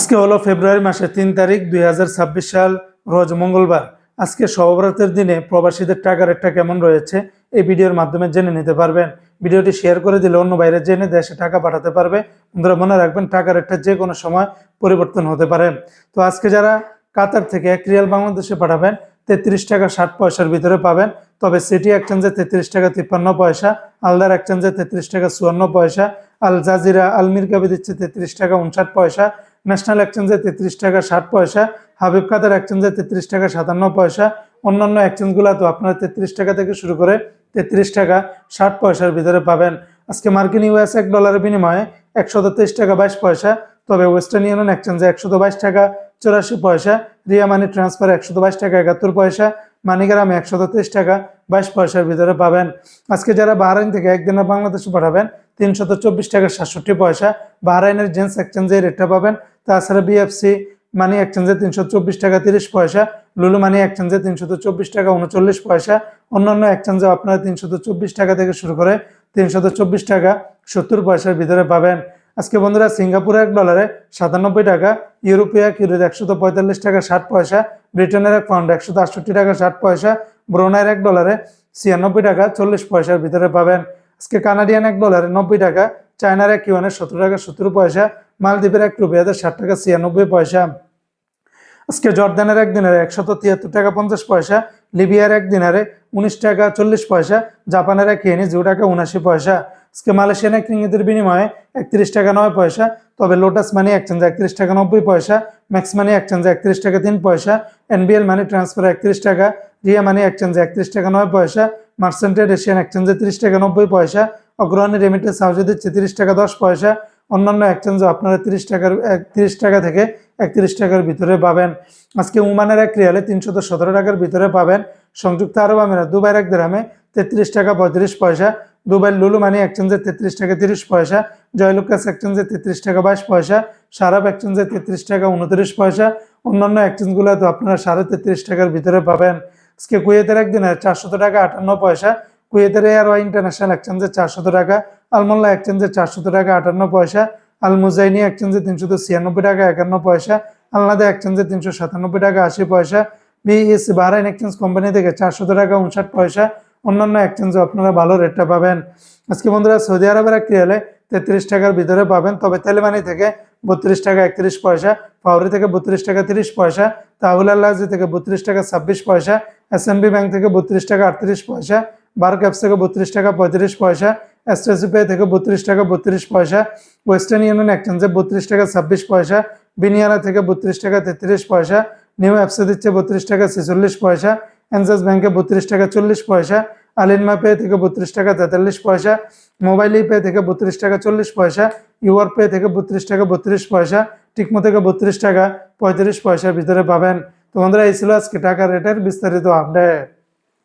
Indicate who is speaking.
Speaker 1: আজকে হলো ফেব্রুয়ারি মাসের তিন তারিখ দুই হাজার ছাব্বিশ সাল, রোজ মঙ্গলবার। আজকে সহবরাতের দিনে প্রবাসীদের টাকা রেটটা কেমন রয়েছে, এই ভিডিওর মাধ্যমে জেনে নিতে পারবেন। ভিডিওটি শেয়ার করে দিলে অন্য বাইরে জেনে দেশে টাকা পাঠাতে পারবে। বন্ধুরা, মনে রাখবেন টাকা রেটটা যে কোনো সময় পরিবর্তন হতে পারে। তো আজকে যারা কাতার থেকে এক রিয়াল বাংলাদেশে পাঠাবেন, তেত্রিশ টাকা ষাট পয়সার ভিতরে পাবেন। তবে সিটি এক্সচেঞ্জে তেত্রিশ টাকা তিপ্পান্ন পয়সা, আলদার এক্সচেঞ্জে তেত্রিশ টাকা চুয়ান্ন পয়সা, আল জাজিরা আলমির কাবি দিচ্ছে তেত্রিশ টাকা উনষাট পয়সা ন্যাশনাল এক্সচেঞ্জে তেত্রিশ টাকা ষাট পয়সা হাবিব কাতার এক্সচেঞ্জে তেত্রিশ টাকা সাতান্ন পয়সা, অন্যান্য এক্সচেঞ্জগুলো তো আপনারা তেত্রিশ টাকা থেকে শুরু করে তেত্রিশ টাকা ষাট পয়সার ভিতরে পাবেন। আজকে মার্কিন ইউএস এক ডলারের বিনিময়ে একশত তেইশ টাকা বাইশ পয়সা, তবে ওয়েস্টার্ন ইউনিয়ন এক্সচেঞ্জে একশত বাইশ টাকা চৌরাশি পয়সা, রিয়া মানি ট্রান্সফার একশত বাইশ টাকা একাত্তর পয়সা, মানিগ্রামে একশত তেইশ টাকা বাইশ পয়সার ভিতরে পাবেন। আজকে যারা বাহরাইন থেকে একদিনের বাংলাদেশে পাঠাবেন, তিনশত চব্বিশ টাকা সাতষট্টি পয়সা। বাহরাইনের জেন্টস এক্সচেঞ্জে রেটটা পাবেন। তাছাড়া বিএফসি মানি এক্সচেঞ্জে তিনশো চব্বিশ টাকা তিরিশ পয়সা লুলু মানি এক্সচেঞ্জে তিনশত চব্বিশ টাকা উনচল্লিশ পয়সা। অন্যান্য এক্সচেঞ্জে আপনারা তিনশত চব্বিশ টাকা থেকে শুরু করে তিনশত চব্বিশ টাকা সত্তর পয়সার ভিতরে পাবেন। আজকে বন্ধুরা, সিঙ্গাপুরে এক ডলারে সাতানব্বই টাকা, ইউরোপে এক একশত পঁয়তাল্লিশ টাকা ষাট পয়সা, ব্রিটেনের এক পাউন্ড একশত আটষট্টি টাকা ষাট পয়সা ব্রোনাইয়ের এক ডলারে ছিয়ানব্বই টাকা চল্লিশ পয়সার ভিতরে পাবেন। আজকে কানাডিয়ান এক ডলারে নব্বই টাকা, চায়নার এক ইউয়ানের সত্তর টাকা, সত্তর পয়সা, মালদ্বীপের এক রুপিয়াতে ষাট টাকা, ছিয়ানব্বই পয়সা। আজকে জর্দানের এক দিনারে একশত তিয়াত্তর টাকা, পঞ্চাশ পয়সা, লিবিয়ার এক দিনারে উনিশ টাকা, চল্লিশ পয়সা, জাপানের এক ইয়েনি জিরো টাকা উনাশি পয়সা। আজকে মালয়েশিয়ান এক রিঙ্গিতের বিনিময়ে একত্রিশ টাকা, নয় পয়সা, তবে লোটাস মানি এক্সচেঞ্জ একত্রিশ টাকা, নব্বই পয়সা, ম্যাক্স মানি এক্সচেঞ্জ একত্রিশ টাকা, তিন পয়সা, এনবিএল মানি ট্রান্সফার একত্রিশ টাকা রিয়া মানি এক্সচেঞ্জ একত্রিশ টাকা নয় পয়সা মার্সেন্টেড এশিয়ান এক্সচেঞ্জে তিরিশ টাকা নব্বই পয়সা অগ্রহণী রেমিটেন্স হাউসে দিচ্ছে তিরিশ টাকা দশ পয়সা, অন্যান্য এক্সচেঞ্জে আপনারা তিরিশ টাকার তিরিশ টাকা থেকে একত্রিশ টাকার ভিতরে পাবেন। আজকে উমানের এক রিয়ালে তিনশত সতেরো টাকার ভিতরে পাবেন। সংযুক্ত আরব আমিরাত, দুবাইয়ের এক গ্রামে তেত্রিশ টাকা পঁয়ত্রিশ পয়সা, দুবাইয়ের লুলু মানি এক্সচেঞ্জে তেত্রিশ টাকা তিরিশ পয়সা, জয়লুকাস এক্সচেঞ্জে তেত্রিশ টাকা বাইশ পয়সা সারাপ এক্সচেঞ্জে তেত্রিশ টাকা উনত্রিশ পয়সা, অন্যান্য এক্সচেঞ্জগুলো তো আপনারা সাড়ে তেত্রিশ টাকার ভিতরে পাবেন। আজকে কুয়েতের একদিনের চারশত টাকা, আটান্ন পয়সা। কুয়েতের এয়ারওয়া ইন্টারন্যাশনাল এক্সচেঞ্জে চারশত টাকা, আলমোল্লা এক্সচেঞ্জে চারশত টাকা, আটান্ন পয়সা। আল মুজাইনি এক্সচেঞ্জে তিনশত ছিয়ানব্বই টাকা, একান্ন পয়সা। আলনাদা এক্সচেঞ্জে তিনশো সাতানব্বই টাকা, আশি পয়সা। বিএস বাহরাইন এক্সচেঞ্জ কোম্পানি থেকে চারশত টাকা, উনষাট পয়সা। অন্যান্য এক্সচেঞ্জে আপনারা ভালো রেটটা পাবেন। আজকে বন্ধুরা, সৌদি আরবের এক রিয়ালে তেত্রিশ টাকার ভিতরে পাবেন, তবে তেলেমানি থেকে বত্রিশ টাকা একত্রিশ পয়সা পাউরি থেকে বত্রিশ টাকা তিরিশ পয়সা, তাহুল আল্লাহজি থেকে বত্রিশ টাকা ছাব্বিশ পয়সা এসএনবি ব্যাংক থেকে বত্রিশ টাকা আটত্রিশ পয়সা বার ক্যাপস থেকে বত্রিশ টাকা পঁয়ত্রিশ পয়সা এসটিসি পে থেকে বত্রিশ টাকা বত্রিশ পয়সা ওয়েস্টার্ন ইউনিয়ন এক্সচেঞ্জে বত্রিশ টাকা ছাব্বিশ পয়সা বিনিয়ালা থেকে বত্রিশ টাকা তেত্রিশ পয়সা নিউ অ্যাপসে দিচ্ছে বত্রিশ টাকা ছেচল্লিশ পয়সা এনজাস ব্যাংকে বত্রিশ টাকা চল্লিশ পয়সা আলিনমা পে থেকে বত্রিশ টাকা তেতাল্লিশ পয়সা মোবাইল পে থেকে বত্রিশ টাকা চল্লিশ পয়সা ইউআর পে থেকে বত্রিশ টাকা বত্রিশ পয়সা টিকমো থেকে বত্রিশ টাকা পঁয়ত্রিশ পয়সার ভিতরে পাবেন তো বন্ধুরা এই ছিল আজকে টাকা রেটের বিস্তারিত আপডেট